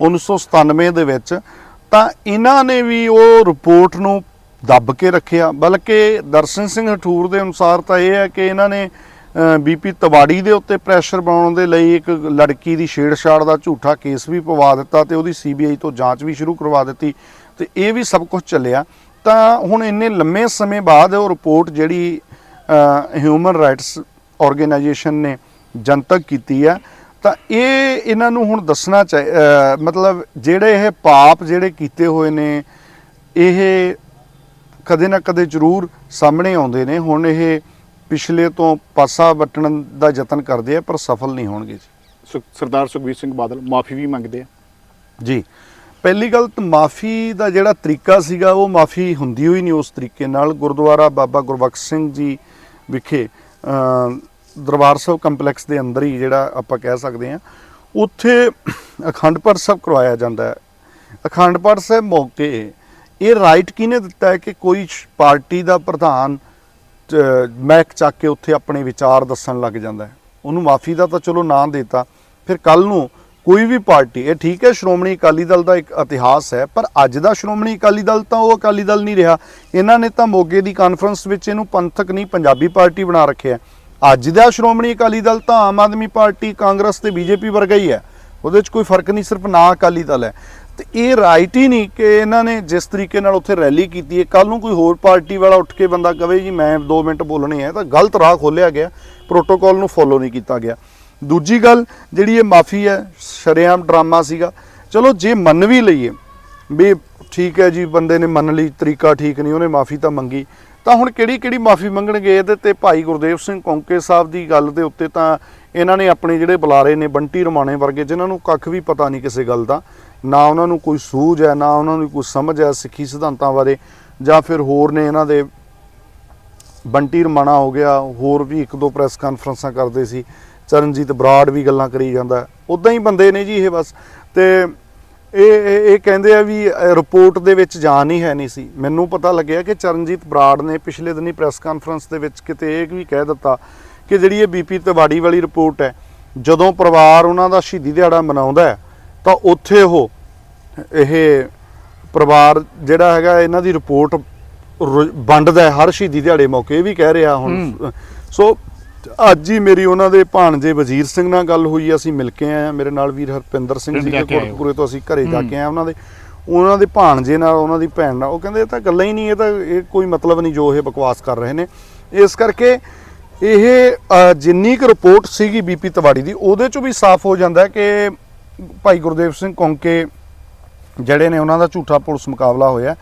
1997 ਦੇ ਵਿੱਚ, ਤਾਂ ਇਹਨਾਂ ਨੇ ਵੀ ਉਹ ਰਿਪੋਰਟ ਨੂੰ ਦੱਬ ਕੇ ਰੱਖਿਆ। ਬਲਕਿ ਦਰਸ਼ਨ ਸਿੰਘ ਹਠੂਰ ਦੇ ਅਨੁਸਾਰ ਤਾਂ ਇਹ ਹੈ ਕਿ ਇਹਨਾਂ ਨੇ ਬੀਪੀ ਤਵਾੜੀ ਦੇ ਉੱਤੇ ਪ੍ਰੈਸ਼ਰ ਬਣਾਉਣ ਦੇ ਲਈ ਇੱਕ ਲੜਕੀ ਦੀ ਛੇੜਛਾੜ ਦਾ ਝੂਠਾ ਕੇਸ ਵੀ ਪਵਾ ਦਿੱਤਾ ਤੇ ਉਹਦੀ ਸੀਬੀਆਈ ਤੋਂ ਜਾਂਚ ਵੀ ਸ਼ੁਰੂ ਕਰਵਾ ਦਿੱਤੀ ਤੇ ਇਹ ਵੀ ਸਭ ਕੁਝ ਚੱਲਿਆ। ਤਾਂ ਹੁਣ ਇੰਨੇ ਲੰਮੇ ਸਮੇਂ ਬਾਅਦ ਉਹ ਰਿਪੋਰਟ ਜਿਹੜੀ ਹਿਊਮਨ ਰਾਈਟਸ ਆਰਗੇਨਾਈਜੇਸ਼ਨ ਨੇ ਜਨਤਕ ਕੀਤੀ ਹੈ, ਤਾਂ ਇਹ ਇਹਨਾਂ ਨੂੰ ਹੁਣ ਦੱਸਣਾ ਚਾਹੀ ਮਤਲਬ ਜਿਹੜੇ ਇਹ ਪਾਪ ਜਿਹੜੇ ਕੀਤੇ ਹੋਏ ਨੇ, ਇਹ ਕਦੇ ਨਾ ਕਦੇ ਜ਼ਰੂਰ ਸਾਹਮਣੇ ਆਉਂਦੇ ਨੇ। ਹੁਣ ਇਹ ਪਿਛਲੇ ਤੋਂ ਪਾਸਾ ਵਟਣ ਦਾ ਯਤਨ ਕਰਦੇ ਆ ਪਰ ਸਫਲ ਨਹੀਂ ਹੋਣਗੇ ਜੀ। ਸਰਦਾਰ ਸੁਖਬੀਰ ਸਿੰਘ ਬਾਦਲ ਮਾਫੀ ਵੀ ਮੰਗਦੇ ਆ। ਜੀ। ਪਹਿਲੀ ਗੱਲ ਤਾਂ ਮਾਫੀ ਦਾ ਜਿਹੜਾ ਤਰੀਕਾ ਸੀਗਾ ਉਹ ਮਾਫੀ ਹੁੰਦੀ ਹੋਈ ਨਹੀਂ ਉਸ ਤਰੀਕੇ ਨਾਲ। ਗੁਰਦੁਆਰਾ ਬਾਬਾ ਗੁਰਬਖਸ਼ ਸਿੰਘ ਜੀ ਵਿਖੇ ਦਰਬਾਰ ਸਾਹਿਬ ਕੰਪਲੈਕਸ ਦੇ ਅੰਦਰ ਹੀ ਜਿਹੜਾ ਆਪਾਂ ਕਹਿ ਸਕਦੇ ਹਾਂ ਉੱਥੇ ਅਖੰਡ ਪਾਠ ਸਾਹਿਬ ਕਰਵਾਇਆ ਜਾਂਦਾ ਹੈ। ਅਖੰਡ ਪਾਠ ਸਾਹਿਬ ਮੌਕੇ ਇਹ ਰਾਈਟ ਕਿਹਨੇ ਦਿੱਤਾ ਹੈ ਕਿ ਕੋਈ ਪਾਰਟੀ ਦਾ ਪ੍ਰਧਾਨ ਚ- ਮੈਕ ਚੱਕ ਕੇ ਉੱਥੇ ਆਪਣੇ ਵਿਚਾਰ ਦੱਸਣ ਲੱਗ ਜਾਂਦਾ ਹੈ? ਉਹਨੂੰ ਮਾਫੀ ਦਾ ਤਾਂ ਚਲੋ ਨਾਂ ਦੇਤਾ। ਫਿਰ ਕੱਲ ਨੂੰ ਕੋਈ ਵੀ ਪਾਰਟੀ, ਇਹ ਠੀਕ ਹੈ ਸ਼੍ਰੋਮਣੀ ਅਕਾਲੀ ਦਲ ਦਾ ਇੱਕ ਇਤਿਹਾਸ ਹੈ, ਪਰ ਅੱਜ ਦਾ ਸ਼੍ਰੋਮਣੀ ਅਕਾਲੀ ਦਲ ਤਾਂ ਉਹ ਅਕਾਲੀ ਦਲ ਨਹੀਂ ਰਿਹਾ। ਇਹਨਾਂ ਨੇ ਤਾਂ ਮੋਗੇ ਦੀ ਕਾਨਫਰੰਸ ਵਿੱਚ ਇਹਨੂੰ ਪੰਥਕ ਨਹੀਂ, ਪੰਜਾਬੀ ਪਾਰਟੀ ਬਣਾ ਰੱਖਿਆ ਅੱਜ ਦਾ ਸ਼੍ਰੋਮਣੀ ਅਕਾਲੀ ਦਲ ਤਾਂ ਆਮ ਆਦਮੀ ਪਾਰਟੀ ਕਾਂਗਰਸ ਤੇ ਬੀਜੇਪੀ ਵਰਗਾ ਹੀ ਹੈ। ਉਹਦੇ 'ਚ ਕੋਈ ਫ਼ਰਕ ਨਹੀਂ, ਸਿਰਫ ਨਾ ਅਕਾਲੀ ਦਲ ਹੈ। ਤੇ ਇਹ ਰਾਈਟ ਹੀ ਨਹੀਂ ਕਿ ਇਹਨਾਂ ਨੇ ਜਿਸ ਤਰੀਕੇ ਨਾਲ ਉੱਥੇ ਰੈਲੀ ਕੀਤੀ ਹੈ। ਕੱਲ ਨੂੰ ਕੋਈ ਹੋਰ ਪਾਰਟੀ ਵਾਲਾ ਉੱਠ ਕੇ ਬੰਦਾ ਕਵੇ ਜੀ, ਮੈਂ 2 ਮਿੰਟ ਬੋਲਣੇ ਆ ਤਾਂ ਗਲਤ ਰਾਹ ਖੋਲਿਆ ਗਿਆ। ਪ੍ਰੋਟੋਕਾਲ ਨੂੰ ਫੋਲੋ ਨਹੀਂ ਕੀਤਾ ਗਿਆ। ਦੂਜੀ ਗੱਲ ਜਿਹੜੀ ਇਹ ਮਾਫੀ ਹੈ, ਸ਼ਰੇਆਮ ਡਰਾਮਾ ਸੀਗਾ। ਚਲੋ, ਜੇ ਮੰਨ ਵੀ ਲਈਏ, ਵੀ ਠੀਕ ਹੈ ਜੀ, ਬੰਦੇ ਨੇ ਮੰਨ ਲਈ, ਤਰੀਕਾ ਠੀਕ ਨਹੀਂ, ਉਹਨੇ ਮਾਫੀ ਤਾਂ ਮੰਗੀ। ਤਾਂ ਹੁਣ ਕਿਹੜੀ ਕਿਹੜੀ ਮਾਫੀ ਮੰਗਣਗੇ? ਇਹਦੇ ਤੇ ਭਾਈ ਗੁਰਦੇਵ ਸਿੰਘ ਕੌਂਕੇ ਸਾਹਿਬ ਦੀ ਗੱਲ ਦੇ ਉੱਤੇ ਤਾਂ ਇਹਨਾਂ ਨੇ ਆਪਣੇ ਜਿਹੜੇ ਬੁਲਾਰੇ ਨੇ ਬੰਟੀ ਰਮਾਣੇ ਵਰਗੇ, ਜਿਨ੍ਹਾਂ ਨੂੰ ਕੱਖ ਵੀ ਪਤਾ ਨਹੀਂ ਕਿਸੇ ਗੱਲ ਦਾ, ਨਾ ਉਹਨਾਂ ਨੂੰ ਕੋਈ ਸੂਝ ਹੈ, ਨਾ ਉਹਨਾਂ ਨੂੰ ਕੋਈ ਸਮਝ ਹੈ ਸਿੱਖੀ ਸਿਧਾਂਤਾਂ ਬਾਰੇ, ਜਾਂ ਫਿਰ ਹੋਰ ਨੇ ਇਹਨਾਂ ਦੇ ਬੰਟੀ ਰਮਾਣਾ ਹੋ ਗਿਆ, ਹੋਰ ਵੀ ਇੱਕ ਦੋ ਪ੍ਰੈਸ ਕਾਨਫਰੰਸਾਂ ਕਰਦੇ ਸੀ, ਚਰਨਜੀਤ ਬਰਾੜ ਵੀ ਗੱਲਾਂ ਕਰੀ ਜਾਂਦਾ। ਉਦਾਂ ਹੀ ਬੰਦੇ ਨੇ ਜੀ ਇਹ ਬਸ। ਤੇ ਇਹ ਇਹ ਇਹ ਕਹਿੰਦੇ ਆ ਵੀ ਰਿਪੋਰਟ ਦੇ ਵਿੱਚ ਜਾਨ ਹੀ ਹੈ ਨਹੀਂ ਸੀ। ਮੈਨੂੰ ਪਤਾ ਲੱਗਿਆ ਕਿ ਚਰਨਜੀਤ ਬਰਾੜ ਨੇ ਪਿਛਲੇ ਦਿਨੀ ਪ੍ਰੈਸ ਕਾਨਫਰੰਸ ਦੇ ਵਿੱਚ ਕਿਤੇ ਇਹ ਵੀ ਕਹਿ ਦਿੱਤਾ ਕਿ ਜਿਹੜੀ ਇਹ ਬੀਪੀ ਤਿਵਾੜੀ ਵਾਲੀ ਰਿਪੋਰਟ ਹੈ ਜਦੋਂ ਪਰਿਵਾਰ ਉਹਨਾਂ ਦਾ ਸ਼ਹੀਦੀ ਦਿਹਾੜਾ ਮਨਾਉਂਦਾ ਤਾਂ ਉੱਥੇ ਉਹ ਇਹ ਪਰਿਵਾਰ ਜਿਹੜਾ ਹੈਗਾ ਇਹਨਾਂ ਦੀ ਰਿਪੋਰਟ ਵੰਡਦਾ ਹਰ ਸ਼ਹੀਦੀ ਦਿਹਾੜੇ ਮੌਕੇ ਇਹ ਵੀ ਕਹਿ ਰਿਹਾ ਹੁਣ। ਸੋ ਅੱਜ ਹੀ ਮੇਰੀ ਉਹਨਾਂ ਦੇ ਭਾਣਜੇ ਵਜ਼ੀਰ ਸਿੰਘ ਨਾਲ ਗੱਲ ਹੋਈ ਅਸੀਂ ਮਿਲ ਕੇ ਆਏ ਹਾਂ। ਮੇਰੇ ਨਾਲ ਵੀਰ ਹਰਪਿੰਦਰ ਸਿੰਘ ਜੀ ਦੇ ਕੇ ਆਏ ਹੋ। ਕੋਟਕਪੂਰੇ ਤੋਂ ਅਸੀਂ ਘਰੇ ਜਾ ਕੇ ਆਏ ਉਹਨਾਂ ਦੇ ਉਹਨਾਂ ਦੇ ਭਾਣਜੇ ਨਾਲ ਉਹਨਾਂ ਦੀ ਭੈਣ ਨਾਲ ਉਹ ਕਹਿੰਦੇ ਇਹ ਤਾਂ ਗੱਲਾਂ ਹੀ ਨਹੀਂ ਇਹ ਤਾਂ ਇਹ ਕੋਈ ਮਤਲਬ ਨਹੀਂ ਜੋ ਇਹ ਬਕਵਾਸ ਕਰ ਰਹੇ ਨੇ। ਇਸ ਕਰਕੇ ਇਹ ਜਿੰਨੀ ਕੁ ਰਿਪੋਰਟ ਸੀਗੀ ਬੀਪੀ ਤਵਾੜੀ ਦੀ ਉਹਦੇ ਚੋਂ ਵੀ ਸਾਫ਼ ਹੋ ਜਾਂਦਾ ਕਿ ਭਾਈ ਗੁਰਦੇਵ ਸਿੰਘ ਕੌਂਕੇ ਜਿਹੜੇ ਨੇ ਉਹਨਾਂ ਦਾ ਝੂਠਾ ਪੁਲਿਸ ਮੁਕਾਬਲਾ ਹੋਇਆ।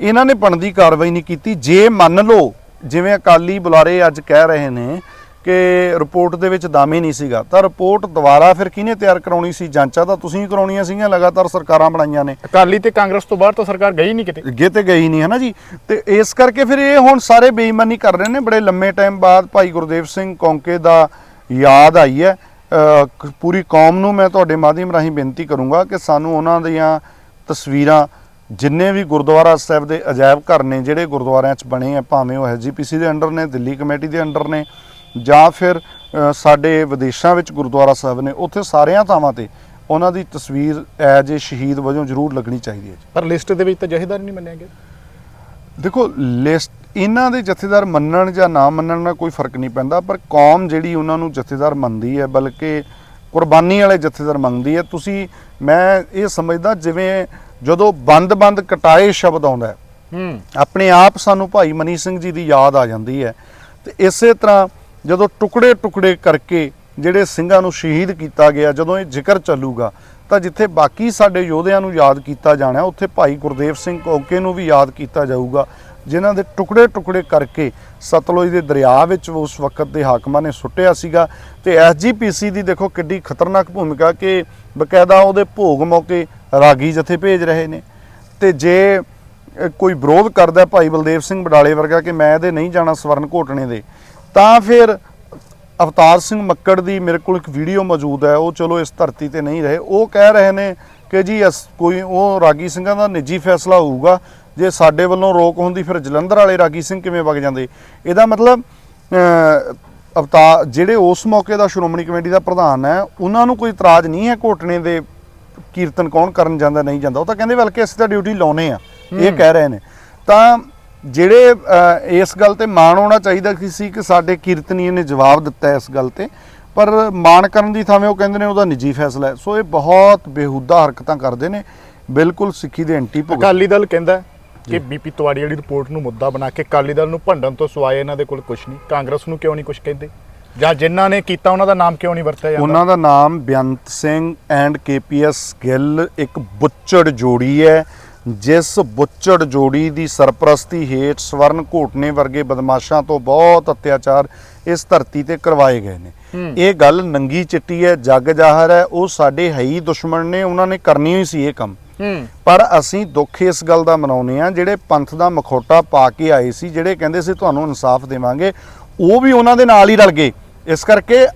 ਇਹਨਾਂ ਨੇ ਬਣਦੀ ਕਾਰਵਾਈ ਨਹੀਂ ਕੀਤੀ। ਜੇ ਮੰਨ ਲਓ ਜਿਵੇਂ ਅਕਾਲੀ ਬੁਲਾਰੇ ਅੱਜ ਕਹਿ ਰਹੇ ਨੇ ਕਿ ਰਿਪੋਰਟ ਦੇ ਵਿੱਚ ਦਾਮੇ ਨਹੀਂ ਸੀਗਾ। ਤਾਂ ਰਿਪੋਰਟ ਦੁਬਾਰਾ ਫਿਰ ਕਿਹਨੇ ਤਿਆਰ ਕਰਾਉਣੀ ਸੀ? ਜਾਂਚਾਂ ਤਾਂ ਤੁਸੀਂ ਹੀ ਕਰਾਉਣੀਆਂ ਸੀਗੀਆਂ ਲਗਾਤਾਰ ਸਰਕਾਰਾਂ ਬਣਾਈਆਂ ਨੇ। ਅਕਾਲੀ ਤੇ ਕਾਂਗਰਸ ਤੋਂ ਬਾਹਰ ਤਾਂ ਸਰਕਾਰ ਗਈ ਨਹੀਂ ਕਿਤੇ। ਅੱਗੇ ਤੇ ਗਈ ਨਹੀਂ ਹੈ ਨਾ ਜੀ? ਤੇ ਇਸ ਕਰਕੇ ਫਿਰ ਇਹ ਹੁਣ ਸਾਰੇ ਬੇਈਮਾਨੀ ਕਰ ਰਹੇ ਨੇ। ਬੜੇ ਲੰਮੇ ਟਾਈਮ ਬਾਅਦ ਭਾਈ ਗੁਰਦੇਵ ਸਿੰਘ ਕੌਂਕੇ ਦਾ ਯਾਦ ਆਈ ਹੈ। ਪੂਰੀ ਕੌਮ ਨੂੰ ਮੈਂ ਤੁਹਾਡੇ ਮਾਧਿਅਮ ਰਾਹੀਂ ਬੇਨਤੀ ਕਰੂੰਗਾ ਕਿ ਸਾਨੂੰ ਉਹਨਾਂ ਦੀਆਂ ਤਸਵੀਰਾਂ ਜਿੰਨੇ ਵੀ ਗੁਰਦੁਆਰਾ ਸਾਹਿਬ ਦੇ ਅਜਾਇਬ ਘਰ ਨੇ ਜਿਹੜੇ ਗੁਰਦੁਆਰਿਆਂ 'ਚ ਬਣੇ ਆ ਭਾਵੇਂ ਉਹ ਐਸਜੀਪੀਸੀ ਦੇ ਅੰਡਰ ਨੇ ਦਿੱਲੀ ਕਮੇਟੀ ਦੇ ਅੰਡਰ ਨੇ ਜਾਂ ਫਿਰ ਸਾਡੇ ਵਿਦੇਸ਼ਾਂ ਵਿੱਚ ਗੁਰਦੁਆਰਾ ਸਾਹਿਬ ਨੇ ਉੱਥੇ ਸਾਰਿਆਂ ਥਾਵਾਂ ਤੇ ਉਹਨਾਂ ਦੀ ਤਸਵੀਰ ਐਜ ਏ ਸ਼ਹੀਦ ਵਜੋਂ ਜ਼ਰੂਰ ਲੱਗਣੀ ਚਾਹੀਦੀ ਹੈ ਪਰ ਲਿਸਟ ਦੇ ਵਿੱਚ ਤਾਂ ਜਹੇਦਾਰ ਨਹੀਂ ਮੰਨਿਆ ਗਿਆ। ਦੇਖੋ ਲਿਸਟ ਇਹਨਾਂ ਦੇ ਜਥੇਦਾਰ ਮੰਨਣ ਜਾਂ ਨਾ ਮੰਨਣ ਨਾਲ ਕੋਈ ਫ਼ਰਕ ਨਹੀਂ ਪੈਂਦਾ ਪਰ ਕੌਮ ਜਿਹੜੀ ਉਹਨਾਂ ਨੂੰ ਜਥੇਦਾਰ ਮੰਨਦੀ ਹੈ ਬਲਕਿ ਕੁਰਬਾਨੀ ਵਾਲੇ ਜਥੇਦਾਰ ਮੰਗਦੀ ਹੈ ਤੁਸੀਂ ਮੈਂ ਇਹ ਸਮਝਦਾ ਜਿਵੇਂ ਜਦੋਂ ਬੰਦ-ਬੰਦ ਕਟਾਏ ਸ਼ਬਦ ਆਉਂਦਾ ਹੂੰ। ਆਪਣੇ ਆਪ ਸਾਨੂੰ ਭਾਈ ਮਨੀ ਸਿੰਘ ਜੀ ਦੀ ਯਾਦ ਆ ਜਾਂਦੀ ਹੈ ਤੇ ਇਸੇ ਤਰ੍ਹਾਂ ਜਦੋਂ ਟੁਕੜੇ ਟੁਕੜੇ ਕਰਕੇ ਜਿਹੜੇ ਸਿੰਘਾਂ ਨੂੰ ਸ਼ਹੀਦ ਕੀਤਾ ਗਿਆ, ਜਦੋਂ ਇਹ ਜ਼ਿਕਰ ਚੱਲੂਗਾ, ਤਾਂ ਜਿੱਥੇ ਬਾਕੀ ਸਾਡੇ ਯੋਧਿਆਂ ਨੂੰ ਯਾਦ ਕੀਤਾ ਜਾਣਾ, ਉੱਥੇ ਭਾਈ ਗੁਰਦੇਵ ਸਿੰਘ ਕੋਕੇ ਨੂੰ ਵੀ ਯਾਦ ਕੀਤਾ ਜਾਊਗਾ, ਜਿਨ੍ਹਾਂ ਦੇ ਟੁਕੜੇ ਟੁਕੜੇ ਕਰਕੇ ਸਤਲੁਜ ਦੇ ਦਰਿਆ ਵਿੱਚ ਉਸ ਵਕਤ ਦੇ ਹਾਕਮਾਂ ਨੇ ਸੁੱਟਿਆ ਸੀਗਾ। ਤੇ ਐਸਜੀਪੀਸੀ ਦੀ ਦੇਖੋ ਕਿੱਡੀ ਖਤਰਨਾਕ ਭੂਮਿਕਾ ਕਿ ਬਕਾਇਦਾ ਉਹਦੇ ਭੋਗ ਮੌਕੇ ਰਾਗੀ ਜਥੇ ਭੇਜ ਰਹੇ ਨੇ। ਤੇ ਜੇ ਕੋਈ ਵਿਰੋਧ ਕਰਦਾ ਭਾਈ ਬਲਦੇਵ ਸਿੰਘ ਬਡਾਲੇ ਵਰਗਾ ਕਿ ਮੈਂ ਇਹਦੇ ਨਹੀਂ ਜਾਣਾ ਸਵਰਨ ਘੋਟਣੇ ਦੇ ਤਾਂ ਫਿਰ ਅਵਤਾਰ ਸਿੰਘ ਮੱਕੜ ਦੀ ਮੇਰੇ ਕੋਲ ਇੱਕ ਵੀਡੀਓ ਮੌਜੂਦ ਹੈ ਉਹ ਚਲੋ ਇਸ ਧਰਤੀ ਤੇ ਨਹੀਂ ਰਹੇ। ਉਹ ਕਹਿ ਰਹੇ ਨੇ ਕਿ ਜੀ ਕੋਈ ਉਹ ਰਾਗੀ ਸਿੰਘਾਂ ਦਾ ਨਿੱਜੀ ਫੈਸਲਾ ਹੋਊਗਾ ਜੇ ਸਾਡੇ ਵੱਲੋਂ ਰੋਕ ਹੁੰਦੀ ਫਿਰ ਜਲੰਧਰ ਵਾਲੇ ਰਾਗੀ ਸਿੰਘ ਕਿਵੇਂ ਵਗ ਜਾਂਦੇ? ਇਹਦਾ ਮਤਲਬ ਅਵਤਾਰ ਜਿਹੜੇ ਉਸ ਮੌਕੇ ਦਾ ਸ਼੍ਰੋਮਣੀ ਕਮੇਟੀ ਦਾ ਪ੍ਰਧਾਨ ਹੈ ਉਹਨਾਂ ਨੂੰ ਕੋਈ ਇਤਰਾਜ਼ ਨਹੀਂ ਹੈ ਘੋਟਣੇ ਦੇ ਕੀਰਤਨ ਕੌਣ ਕਰਨ ਜਾਂਦਾ ਨਹੀਂ ਜਾਂਦਾ। ਉਹ ਤਾਂ ਕਹਿੰਦੇ ਬਲਕਿ ਅਸੀਂ ਤਾਂ ਡਿਊਟੀ ਲਾਉਨੇ ਆ। ਇਹ ਕਹਿ ਰਹੇ ਨੇ। ਤਾਂ ਜਿਹੜੇ ਇਸ ਗੱਲ ਤੇ ਮਾਣ ਹੋਣਾ ਚਾਹੀਦਾ ਕਿ ਸੀ ਕਿ ਸਾਡੇ ਕੀਰਤਨੀਏ ਨੇ ਜਵਾਬ ਦਿੱਤਾ ਇਸ ਗੱਲ ਤੇ। ਪਰ ਮਾਣ ਕਰਨ ਦੀ ਥਾਵੇਂ ਉਹ ਕਹਿੰਦੇ ਨੇ ਉਹਦਾ ਨਿੱਜੀ ਫੈਸਲਾ ਹੈ। ਸੋ ਇਹ ਬਹੁਤ ਬੇਹੂਦਾ ਹਰਕਤਾਂ ਕਰਦੇ ਨੇ। ਬਿਲਕੁਲ ਸਿੱਖੀ ਦੇ ਐਂਟੀ ਭੁਗਤ। ਅਕਾਲੀ ਦਲ ਕਹਿੰਦਾ ਕਿ ਬੀਪੀ ਤਿਵਾੜੀ ਵਾਲੀ ਰਿਪੋਰਟ ਨੂੰ ਮੁੱਦਾ ਬਣਾ ਕੇ ਅਕਾਲੀ ਦਲ ਨੂੰ ਭੰਡਣ ਤੋਂ ਸਿਵਾਏ ਇਹਨਾਂ ਦੇ ਕੋਲ ਕੁਝ ਨਹੀਂ। ਕਾਂਗਰਸ ਨੂੰ ਕਿਉਂ ਨਹੀਂ ਕੁਝ ਕਹਿੰਦੇ? ਜਾਂ ਜਿਨ੍ਹਾਂ ਨੇ ਕੀਤਾ ਉਹਨਾਂ ਦਾ ਨਾਮ ਕਿਉਂ ਨਹੀਂ ਵਰਤਿਆ ਜਾਂਦਾ? ਉਹਨਾਂ ਦਾ ਨਾਮ ਬੇਅੰਤ ਸਿੰਘ ਐਂਡ ਕੇਪੀਐਸ ਗਿੱਲ ਇੱਕ ਬੁੱਚੜ ਜੋੜੀ ਹੈ। ਜਿਸ ਬੁੱਚੜ ਜੋੜੀ ਦੀ ਸਰਪ੍ਰਸਤੀ ਹੇਠ ਸਵਰਨ ਘੋਟਨੇ ਵਰਗੇ ਬਦਮਾਸ਼ਾਂ ਤੋਂ ਬਹੁਤ ਅਤਿਆਚਾਰ ਇਸ ਧਰਤੀ ਤੇ ਕਰਵਾਏ ਗਏ ਨੇ। ਇਹ ਗੱਲ ਨੰਗੀ ਚਿੱਟੀ ਹੈ ਜੱਗ ਜ਼ਾਹਰ ਹੈ ਉਹ ਸਾਡੇ ਹੈ ਹੀ ਦੁਸ਼ਮਣ ਨੇ ਉਹਨਾਂ ਨੇ ਕਰਨੀ ਹੋਈ ਸੀ ਇਹ ਕੰਮ। ਹੂੰ। ਪਰ ਅਸੀਂ ਦੁੱਖ ਇਸ ਗੱਲ ਦਾ ਮਨਾਉਨੇ ਆ ਜਿਹੜੇ ਪੰਥ ਦਾ ਮਖੌਟਾ ਪਾ ਕੇ ਆਏ ਸੀ ਜਿਹੜੇ ਕਹਿੰਦੇ ਸੀ ਤੁਹਾਨੂੰ ਇਨਸਾਫ ਦੇਵਾਂਗੇ ਉਹ ਵੀ ਉਹਨਾਂ ਦੇ ਨਾਲ ਹੀ ਰਲ ਗਏ। ਇਸ ਕਰਕੇ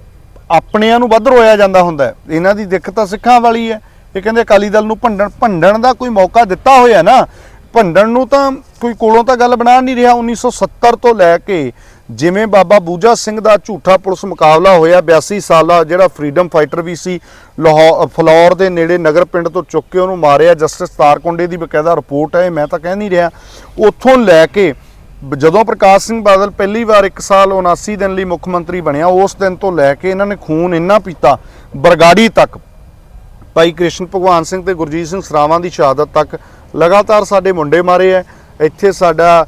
ਆਪਣਿਆਂ ਨੂੰ ਵੱਧ ਰੋਇਆ ਜਾਂਦਾ ਹੁੰਦਾ ਹੈ। ਇਹਨਾਂ ਦੀ ਦਿੱਕਤ ਤਾਂ ਸਿੱਖਾਂ ਵਾਲੀ ਹੈ। ਇਹ ਕਹਿੰਦੇ ਅਕਾਲੀ ਦਲ ਨੂੰ ਭੰਡਣ ਭੰਡਣ ਦਾ ਕੋਈ ਮੌਕਾ ਦਿੱਤਾ ਹੋਇਆ ਨਾ, ਭੰਡਣ ਨੂੰ ਤਾਂ ਕੋਈ ਕੋਲੋਂ ਤਾਂ ਗੱਲ ਬਣਾ ਨਹੀਂ ਰਿਹਾ। 1970 ਤੋਂ ਲੈ ਕੇ ਜਿਵੇਂ ਬਾਬਾ ਬੂਜਾ ਸਿੰਘ ਦਾ ਝੂਠਾ ਪੁਲਿਸ ਮੁਕਾਬਲਾ ਹੋਇਆ 82 ਸਾਲਾ ਜਿਹੜਾ ਫਰੀडम ਫਾਈਟਰ ਵੀ ਸੀ, ਲਾਹੌਰ ਫਲੌਰ ਦੇ ਨੇੜੇ ਨਗਰ ਪਿੰਡ ਤੋਂ ਚੁੱਕ ਕੇ ਉਹਨੂੰ ਮਾਰਿਆ। ਜਸਟਿਸ ਤਾਰਕੁੰਡੇ ਦੀ ਬਕਾਇਦਾ ਰਿਪੋਰਟ ਹੈ, ਇਹ ਮੈਂ ਤਾਂ ਕਹਿ ਨਹੀਂ ਰਿਹਾ। ਉੱਥੋਂ ਲੈ ਕੇ ਜਦੋਂ ਪ੍ਰਕਾਸ਼ ਸਿੰਘ ਬਾਦਲ ਪਹਿਲੀ ਵਾਰ 1 ਸਾਲ 79 ਦਿਨ ਲਈ ਮੁੱਖ ਮੰਤਰੀ ਬਣਿਆ, ਉਸ ਦਿਨ ਤੋਂ ਲੈ ਕੇ ਇਹਨਾਂ ਨੇ ਖੂਨ ਇੰਨਾ ਪੀਤਾ, ਬਰਗਾੜੀ ਤੱਕ। ਭਾਈ ਕ੍ਰਿਸ਼ਨ ਭਗਵਾਨ ਸਿੰਘ ਤੇ ਗੁਰਜੀਤ ਸਿੰਘ ਸਰਾਵਾਂ ਦੀ ਸ਼ਹਾਦਤ ਤੱਕ ਲਗਾਤਾਰ ਸਾਡੇ ਮੁੰਡੇ ਮਾਰੇ ਐ। ਇੱਥੇ ਸਾਡਾ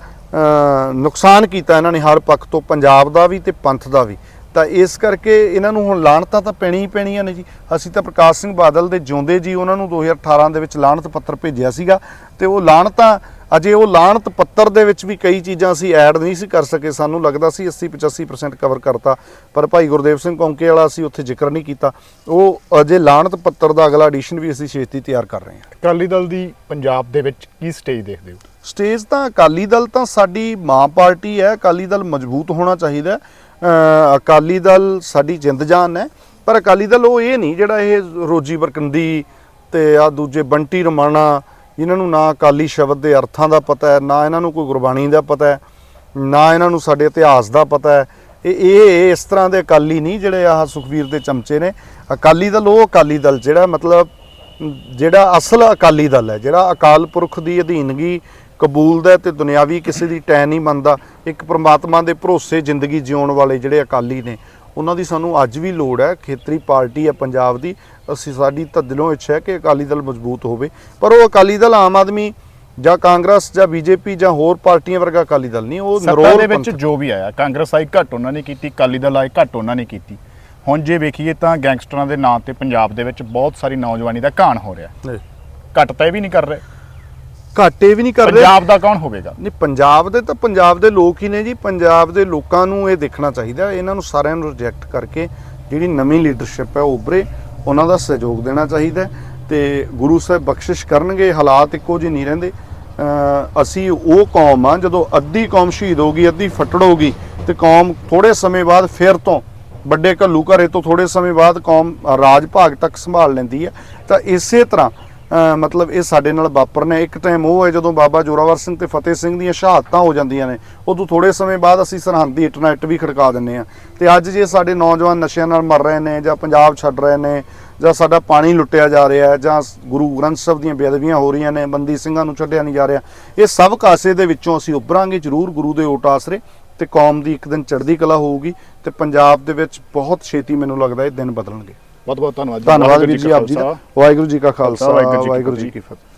ਨੁਕਸਾਨ ਕੀਤਾ ਇਹਨਾਂ ਨੇ ਹਰ ਪੱਖ ਤੋਂ, ਪੰਜਾਬ ਦਾ ਵੀ ਤੇ ਪੰਥ ਦਾ ਵੀ। ਤਾਂ ਇਸ ਕਰਕੇ ਇਹਨਾਂ ਨੂੰ ਹੁਣ ਲਾਹਣਤਾਂ ਤਾਂ ਪੈਣੀ ਹੀ ਪੈਣੀਆਂ ਨੇ ਜੀ। ਅਸੀਂ ਤਾਂ ਪ੍ਰਕਾਸ਼ ਸਿੰਘ ਬਾਦਲ ਦੇ ਜਿਉਂਦੇ ਜੀ, ਉਹਨਾਂ ਨੂੰ 2018 ਦੇ ਵਿੱਚ ਲਾਹਣਤ ਪੱਤਰ ਭੇਜਿਆ ਸੀਗਾ ਤੇ ਉਹ ਲਾਹਣਤਾਂ ਅਜੇ ਉਹ ਲਾਹਣਤ ਪੱਤਰ ਦੇ ਵਿੱਚ ਵੀ ਕਈ ਚੀਜ਼ਾਂ ਅਸੀਂ ਐਡ ਨਹੀਂ ਸੀ ਕਰ ਸਕੇ। ਸਾਨੂੰ ਲੱਗਦਾ ਸੀ 80 85% ਕਵਰ ਕਰਤਾ। ਪਰ ਭਾਈ ਗੁਰਦੇਵ ਸਿੰਘ ਕੌਂਕੇ ਵਾਲਾ ਅਸੀਂ ਉੱਥੇ ਜ਼ਿਕਰ ਨਹੀਂ ਕੀਤਾ। ਉਹ ਅਜੇ ਲਾਹਣਤ ਪੱਤਰ ਦਾ ਅਗਲਾ ਐਡੀਸ਼ਨ ਵੀ ਅਸੀਂ ਛੇਤੀ ਤਿਆਰ ਕਰ ਰਹੇ ਹਾਂ। ਅਕਾਲੀ ਦਲ ਦੀ ਪੰਜਾਬ ਦੇ ਵਿੱਚ ਕੀ ਸਟੇਜ ਦੇਖਦੇ ਹੋ? ਸਟੇਜ ਤਾਂ ਅਕਾਲੀ ਦਲ ਤਾਂ ਸਾਡੀ ਮਾਂ ਪਾਰਟੀ ਹੈ। ਅਕਾਲੀ ਦਲ ਮਜ਼ਬੂਤ ਹੋਣਾ ਚਾਹੀਦਾ ਅਕਾਲੀ ਦਲ ਸਾਡੀ ਜਿੰਦ ਜਾਨ ਹੈ। ਪਰ ਅਕਾਲੀ ਦਲ ਉਹ ਇਹ ਨਹੀਂ ਜਿਹੜਾ ਇਹ ਰੋਜੀ ਬਰਕੰਦੀ ਤੇ ਆ ਦੂਜੇ ਬੰਟੀ ਰਮਾਣਾ ਜਿਨ੍ਹਾਂ ਨੂੰ ਨਾ ਅਕਾਲੀ ਸ਼ਬਦ ਦੇ ਅਰਥਾਂ ਦਾ ਪਤਾ ਹੈ, ਨਾ ਇਹਨਾਂ ਨੂੰ ਕੋਈ ਗੁਰਬਾਣੀ ਦਾ ਪਤਾ ਹੈ, ਨਾ ਇਹਨਾਂ ਨੂੰ ਸਾਡੇ ਇਤਿਹਾਸ ਦਾ ਪਤਾ ਹੈ। ਇਹ ਇਹ ਇਸ ਤਰ੍ਹਾਂ ਦੇ ਅਕਾਲੀ ਨਹੀਂ ਜਿਹੜੇ ਆਹ ਸੁਖਵੀਰ ਦੇ ਚਮਚੇ ਨੇ। ਅਕਾਲੀ ਦਲ ਉਹ ਅਕਾਲੀ ਦਲ ਜਿਹੜਾ ਮਤਲਬ ਜਿਹੜਾ ਅਸਲ ਅਕਾਲੀ ਦਲ ਹੈ, ਜਿਹੜਾ ਅਕਾਲ ਪੁਰਖ ਦੀ ਅਧੀਨਗੀ ਕਬੂਲਦਾ ਹੈ ਤੇ ਦੁਨਿਆਵੀ ਕਿਸੇ ਦੀ ਟੈ ਨਹੀਂ ਮੰਨਦਾ। ਇੱਕ ਪ੍ਰਮਾਤਮਾ ਦੇ ਭਰੋਸੇ ਜ਼ਿੰਦਗੀ ਜਿਉਣ ਵਾਲੇ ਜਿਹੜੇ ਅਕਾਲੀ ਨੇ ਉਹਨਾਂ ਦੀ ਸਾਨੂੰ ਅੱਜ ਵੀ ਲੋੜ ਹੈ ਖੇਤਰੀ ਪਾਰਟੀ ਹੈ ਪੰਜਾਬ ਦੀ ਅਸੀਂ ਸਾਡੀ ਤਾਂ ਦਿਲੋਂ ਇੱਛਾ ਹੈ ਕਿ ਅਕਾਲੀ ਦਲ ਮਜ਼ਬੂਤ ਹੋਵੇ। ਪਰ ਉਹ ਅਕਾਲੀ ਦਲ ਆਮ ਆਦਮੀ ਜਾਂ ਕਾਂਗਰਸ ਜਾਂ ਬੀਜੇਪੀ ਜਾਂ ਹੋਰ ਪਾਰਟੀਆਂ ਵਰਗਾ ਅਕਾਲੀ ਦਲ ਨਹੀਂ ਉਹ ਨਰੋਲ ਦੇ ਵਿੱਚ ਜੋ ਵੀ ਆਇਆ ਕਾਂਗਰਸ ਆਈ ਘੱਟ ਉਹਨਾਂ ਨੇ ਕੀਤੀ ਅਕਾਲੀ ਦਲ ਆਏ ਘੱਟ ਉਹਨਾਂ ਨੇ ਕੀਤੀ। ਹੁਣ ਜੇ ਵੇਖੀਏ ਤਾਂ ਗੈਂਗਸਟਰਾਂ ਦੇ ਨਾਂ ਤੇ ਪੰਜਾਬ ਦੇ ਵਿੱਚ ਬਹੁਤ ਸਾਰੀ ਨੌਜਵਾਨੀ ਦਾ ਘਾਣ ਹੋ ਰਿਹਾ। ਘੱਟ ਤਾਂ ਇਹ ਵੀ ਨਹੀਂ ਕਰ ਰਹੇ। ਘਾਟੇ ਵੀ ਨਹੀਂ ਕਰ ਰਹੇ। ਪੰਜਾਬ ਦਾ ਕੌਣ ਹੋਵੇਗਾ? ਨਹੀਂ ਪੰਜਾਬ ਦੇ ਤਾਂ ਪੰਜਾਬ ਦੇ ਲੋਕ ਹੀ ਨੇ ਜੀ। ਪੰਜਾਬ ਦੇ ਲੋਕਾਂ ਨੂੰ ਇਹ ਦੇਖਣਾ ਚਾਹੀਦਾ। ਇਹਨਾਂ ਨੂੰ ਸਾਰਿਆਂ ਨੂੰ ਰਿਜੈਕਟ ਕਰਕੇ ਜਿਹੜੀ ਨਵੀਂ ਲੀਡਰਸ਼ਿਪ ਹੈ ਉਹ ਉੱਭਰੇ। ਉਹਨਾਂ ਦਾ ਸਹਿਯੋਗ ਦੇਣਾ ਚਾਹੀਦਾ ਹੈ ਤੇ ਗੁਰੂ ਸਾਹਿਬ ਬਖਸ਼ਿਸ਼ ਕਰਨਗੇ। ਹਾਲਾਤ ਇੱਕੋ ਜਿਹੇ ਨਹੀਂ ਰਹਿੰਦੇ। ਅਸੀਂ ਉਹ ਕੌਮ ਆ ਜਦੋਂ ਅੱਧੀ ਕੌਮ ਸ਼ਹੀਦ ਹੋਗੀ ਅੱਧੀ ਫੱਟੜ ਹੋਗੀ ਤੇ ਕੌਮ ਥੋੜੇ ਸਮੇਂ ਬਾਅਦ ਫਿਰ ਤੋਂ ਵੱਡੇ ਘੱਲੂ ਘਰੇ ਤੋਂ ਥੋੜੇ ਸਮੇਂ ਬਾਅਦ ਕੌਮ ਰਾਜ ਭਾਗ ਤੱਕ ਸੰਭਾਲ ਲੈਂਦੀ ਹੈ। ਤਾਂ ਇਸੇ ਤਰ੍ਹਾਂ ਮਤਲਬ ਇਹ ਸਾਡੇ ਨਾਲ ਵਾਪਰਨਾ। ਇੱਕ ਟਾਈਮ ਉਹ ਹੈ ਜਦੋਂ ਬਾਬਾ ਜੋਰਾਵਰ ਸਿੰਘ ਤੇ ਫਤਿਹ ਸਿੰਘ ਦੀਆਂ ਸ਼ਹਾਦਤਾਂ ਹੋ ਜਾਂਦੀਆਂ ਨੇ, ਉਦੋਂ ਥੋੜੇ ਸਮੇਂ ਬਾਅਦ ਅਸੀਂ ਸਰਹੰਦ ਦੀ ਇੰਟਰਨੈਟ ਵੀ ਖੜਕਾ ਦਿੰਨੇ ਆ ਤੇ ਅੱਜ ਜੇ ਸਾਡੇ ਨੌਜਵਾਨ ਨਸ਼ਿਆਂ ਨਾਲ ਮਰ ਰਹੇ ਨੇ ਜਾਂ ਪੰਜਾਬ ਛੱਡ ਰਹੇ ਨੇ ਜਾਂ ਸਾਡਾ ਪਾਣੀ ਲੁੱਟਿਆ ਜਾ ਰਿਹਾ ਹੈ ਜਾਂ ਗੁਰੂ ਗ੍ਰੰਥ ਸਾਹਿਬ ਦੀਆਂ ਬੇਅਦਬੀਆਂ ਹੋ ਰਹੀਆਂ ਨੇ, ਬੰਦੀ ਸਿੰਘਾਂ ਨੂੰ ਛੱਡਿਆ ਨਹੀਂ ਜਾ ਰਿਹਾ, ਇਹ ਸਭ ਕਾਸੇ ਦੇ ਵਿੱਚੋਂ ਅਸੀਂ ਉੱਭਰਾਂਗੇ ਜ਼ਰੂਰ। ਗੁਰੂ ਦੇ ਓਟ ਆਸਰੇ ਤੇ ਕੌਮ ਦੀ ਇੱਕ ਦਿਨ ਚੜ੍ਹਦੀ ਕਲਾ ਹੋਊਗੀ ਤੇ ਪੰਜਾਬ ਦੇ ਵਿੱਚ ਬਹੁਤ ਛੇਤੀ ਮੈਨੂੰ ਲੱਗਦਾ ਇਹ ਦਿਨ ਬਦਲਣਗੇ। ਬਹੁਤ ਬਹੁਤ ਧੰਨਵਾਦ ਜੀ। ਧੰਨਵਾਦ ਵੀਰ ਜੀ ਆਪ ਜੀ ਦਾ ਵਾਹਿਗੁਰੂ ਜੀ ਕਾ ਖਾਲਸਾ ਵਾਹਿਗੁਰੂ ਜੀ। ਕੀ ਫਤਿਹ